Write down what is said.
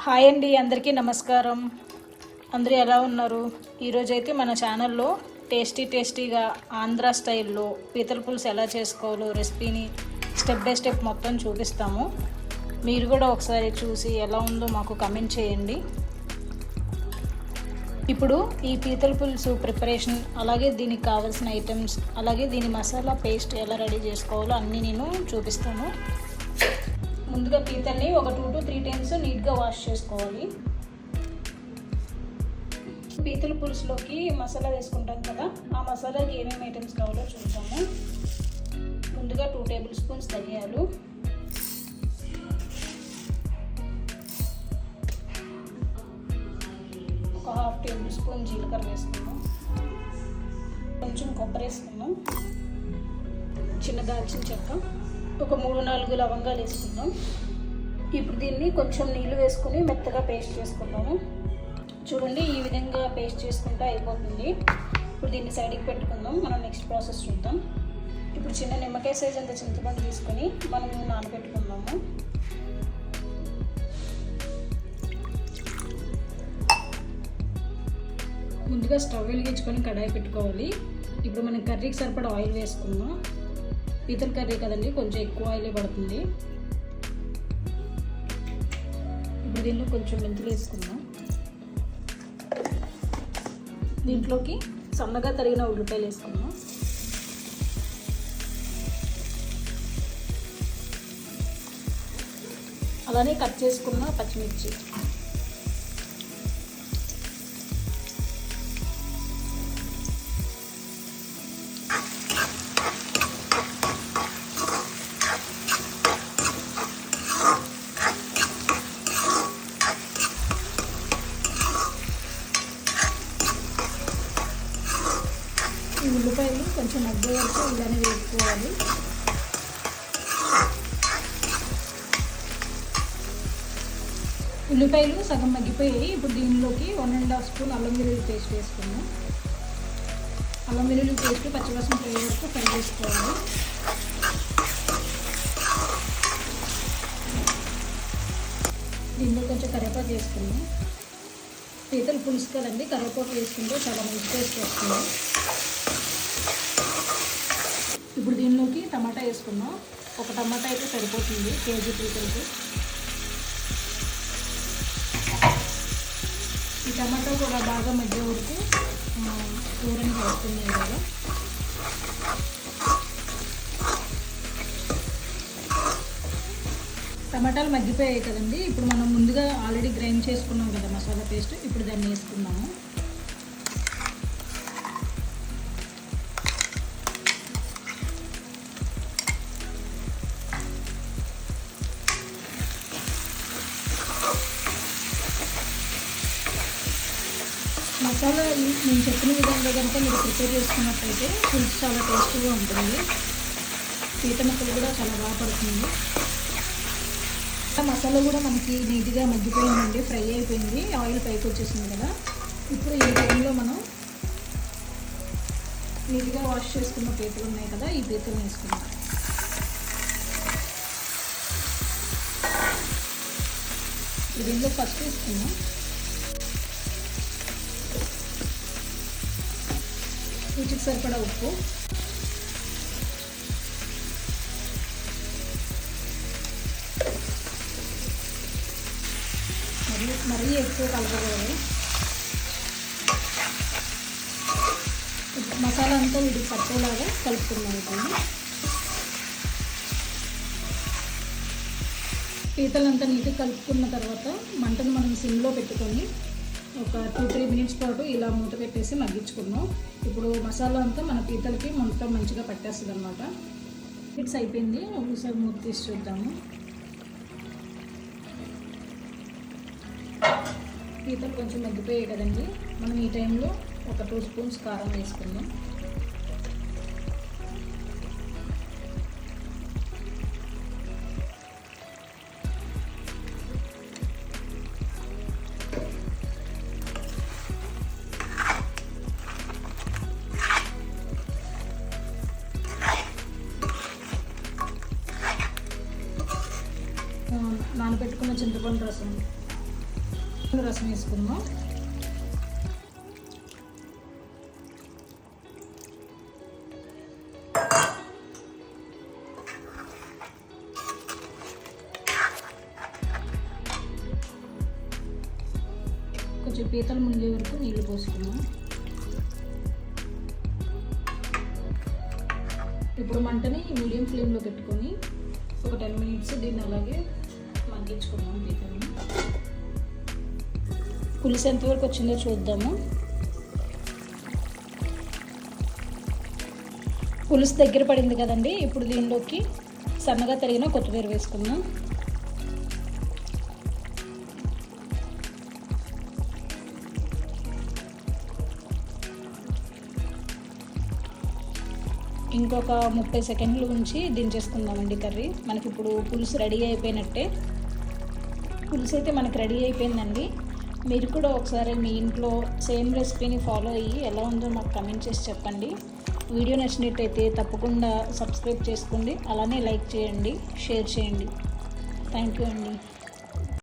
Hi అండి అందరికీ నమస్కారం. అందరూ ఎలా ఉన్నారు? ఈరోజైతే మన ఛానల్లో టేస్టీ టేస్టీగా ఆంధ్ర స్టైల్లో పీతల పులుసు ఎలా చేసుకోవాలో రెసిపీని స్టెప్ బై స్టెప్ మొత్తం చూపిస్తాము. మీరు కూడా ఒకసారి చూసి ఎలా ఉందో మాకు కమెంట్ చేయండి. ఇప్పుడు ఈ పీతల పులుసు ప్రిపరేషన్ అలాగే దీనికి కావాల్సిన ఐటమ్స్ అలాగే దీని మసాలా పేస్ట్ ఎలా రెడీ చేసుకోవాలో అన్నీ నేను చూపిస్తాను. ముందుగా పీతల్ని ఒక టూ టు త్రీ టైమ్స్ నీట్గా వాష్ చేసుకోవాలి. పీతల పులుసులోకి మసాలా వేసుకుంటాం కదా ఆ మసాలాకి ఏమేమి ఐటమ్స్ కావాలో చూద్దాము. ముందుగా టూ టేబుల్ స్పూన్స్ ధనియాలు. ఒక హాఫ్ టేబుల్ స్పూన్ జీలకర్ర వేసుకున్నాం కొంచెం కొబ్బరి వేసుకున్నాం చిన్న దాల్చిన చెక్క. ఒక మూడు నాలుగు లవంగాలు వేసుకుందాం ఇప్పుడు దీన్ని కొంచెం నీళ్ళు వేసుకుని మెత్తగా పేస్ట్ చేసుకుందాము. చూడండి ఈ విధంగా పేస్ట్ చేసుకుంటే అయిపోతుంది. ఇప్పుడు దీన్ని సైడ్కి పెట్టుకుందాం. మనం నెక్స్ట్ ప్రాసెస్ చూద్దాం. ఇప్పుడు చిన్న నిమ్మకాయ సైజ్ అంత చింతపండు తీసుకొని మనం నానబెట్టుకుందాము. ముందుగా స్టవ్ వెలిగించుకొని కడాయి పెట్టుకోవాలి. ఇప్పుడు మనం కర్రీకి సరిపడా ఆయిల్ వేసుకుందాం. పీతల కర్రీ కదండి కొంచెం ఎక్కువ ఆయిలే పడుతుంది. ఇప్పుడు దీనిలో కొంచెం మెంతులు వేసుకుందాం. దీంట్లోకి సన్నగా తరిగిన ఉల్లిపాయలు వేసుకుందాం. అలానే కట్ చేసుకున్న పచ్చిమిర్చి. ఇలానే వేసుకోవాలి ఉల్లిపాయలు సగం మగ్గిపోయాయి. ఇప్పుడు దీనిలోకి వన్ అండ్ హాఫ్ స్పూన్ అల్లం వెల్లుల్లి పేస్ట్ వేసుకున్నాం అల్లం వెల్లుల్లి పేస్ట్ పచ్చివాసన ఫ్రై వరకు ఫ్రై చేసుకోవాలి. దీనిలో కొంచెం కరివేపాకు వేసుకున్నాం పీతలు పులుసు కదండి కరివేపాకు వేసుకుంటే చాలా మంచి టేస్ట్ వస్తుంది. ఇప్పుడు దీనిలోకి టమాటా వేసుకున్నాం ఒక టమాటా అయితే సరిపోతుంది కేజీ పీకలకి ఈ టమాటా కూడా బాగా మధ్య వరకు కూరని వేస్తుంది కదా. టమాటాలు మగ్గిపోయాయి కదండి. ఇప్పుడు మనం ముందుగా ఆల్రెడీ గ్రైండ్ చేసుకున్నాం కదా మసాలా పేస్ట్. ఇప్పుడు దాన్ని వేసుకున్నాము మసాలా నేను చెప్పిన విధంగా కనుక మీరు ప్రిపేర్ చేసుకున్నట్టయితే పులుసు చాలా టేస్టీగా ఉంటుంది. పీత ముక్కలు కూడా చాలా బాగా పడుతుంది. ఆ మసాలా కూడా మనకి నీట్గా మగ్గిపోయిందండి ఫ్రై అయిపోయింది ఆయిల్ పైకి వచ్చేసింది కదా. ఇప్పుడు ఈ టైంలో మనం నీట్గా వాష్ చేసుకున్న పీతలు ఉన్నాయి కదా ఈ పీతలు వేసుకుందాం. దీనిలో ఫస్ట్ వేసుకున్నాం రుచికి సరిపడా ఉప్పు. మరీ మరీ ఎక్కువ కలపకూడదు. మసాలా అంతా వీడికి పట్టేలాగా కలుపుకున్నాం ఇప్పుడు పీతలంతా నీట్గా కలుపుకున్న తర్వాత మంటను మనం సిమ్లో పెట్టుకొని ఒక టూ త్రీ మినిట్స్ పాటు ఇలా మూత పెట్టేసి మగ్గించుకున్నాం. ఇప్పుడు మసాలా అంతా మన పీతలకి మొత్తం మంచిగా పట్టేస్తుంది అనమాట మిక్స్ అయిపోయింది. ఒకసారి మూత తీసి చూద్దాము. పీతలు కొంచెం మగ్గిపోయాయి కదండి. మనం ఈ టైంలో ఒక టూ స్పూన్స్ కారం వేసుకుందాం. నానబెట్టుకున్న చింతపండు రసం. రసం వేసుకుందాం. కొంచెం పీతలు మునిగే వరకు నీళ్ళు పోసుకున్నాం ఇప్పుడు మంటని మీడియం ఫ్లేమ్లో పెట్టుకొని ఒక టెన్ మినిట్స్ దీన్ని అలాగే మగ్గించుకున్నాం పీతల్ని పులుసు ఎంతవరకు వచ్చిందో చూద్దాము. పులుసు దగ్గర పడింది కదండి ఇప్పుడు దీనిలోకి సన్నగా తరిగిన కొత్తిమీర వేసుకుందాం. ఇంకొక ముప్పై సెకండ్లు ఉంచి దించేసుకుందామండి కర్రీ. మనకి ఇప్పుడు పులుసు రెడీ అయిపోయినట్టే. పులుసు అయితే మనకి రెడీ అయిపోయిందండి. మీరు కూడా ఒకసారి మీ ఇంట్లో సేమ్ రెసిపీని ఫాలో అయ్యి ఎలా ఉందో మాకు కమెంట్ చేసి చెప్పండి. వీడియో నచ్చినట్టయితే తప్పకుండా సబ్స్క్రైబ్ చేసుకోండి. అలానే లైక్ చేయండి షేర్ చేయండి. థ్యాంక్ యూ అండి.